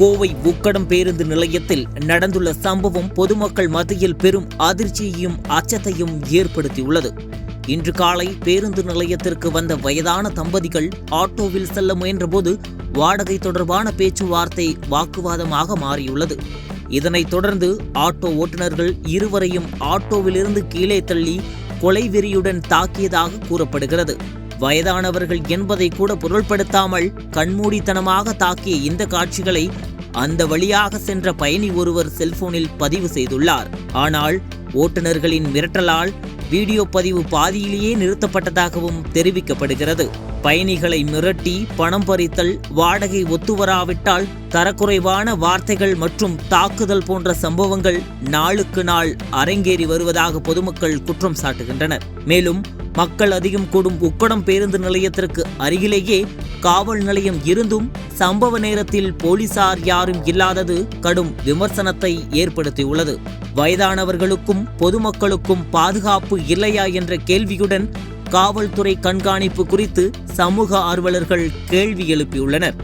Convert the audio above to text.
கோவை உக்கடம் பேருந்து நிலையத்தில் நடந்துள்ள சம்பவம் பொதுமக்கள் மத்தியில் பெரும் அதிர்ச்சியையும் அச்சத்தையும் ஏற்படுத்தியுள்ளது. இன்று காலை பேருந்து நிலையத்திற்கு வந்த வயதான தம்பதிகள் ஆட்டோவில் செல்ல முயன்றபோது வாடகை தொடர்பான பேச்சுவார்த்தை வாக்குவாதமாக மாறியுள்ளது. இதனைத் தொடர்ந்து ஆட்டோ ஓட்டுநர்கள் இருவரையும் ஆட்டோவிலிருந்து கீழே தள்ளி கொலைவெறியுடன் தாக்கியதாக கூறப்படுகிறது. வயதானவர்கள் என்பதை கூட பொருள்படுத்தாமல் கண்மூடித்தனமாக தாக்கிய இந்த காட்சிகளை அந்த வழியாக சென்ற பயணி ஒருவர் செல்போனில் பதிவு செய்துள்ளார். ஆனால் ஓட்டுநர்களின் மிரட்டலால் வீடியோ பதிவு பாதியிலேயே நிறுத்தப்பட்டதாகவும் தெரிவிக்கப்படுகிறது. பயணிகளை மிரட்டி பணம் பறித்தல் வாடகை ஒத்துவராவிட்டால் தரக்குறைவான வார்த்தைகள் மற்றும் தாக்குதல் போன்ற சம்பவங்கள் நாளுக்கு நாள் அரங்கேறி வருவதாக பொதுமக்கள் குற்றம் சாட்டுகின்றனர். மேலும் மக்கள் அதிகம் கூடும் உக்கடம் பேருந்து நிலையத்திற்கு அருகிலேயே காவல் நிலையம் இருந்தும் சம்பவ நேரத்தில் போலீசார் யாரும் இல்லாதது கடும் விமர்சனத்தை ஏற்படுத்தியுள்ளது. வயதானவர்களுக்கும் பொதுமக்களுக்கும் பாதுகாப்பு இல்லையா என்ற கேள்வியுடன் காவல்துறை கண்காணிப்பு குறித்து சமூக ஆர்வலர்கள் கேள்வி எழுப்பியுள்ளனர்.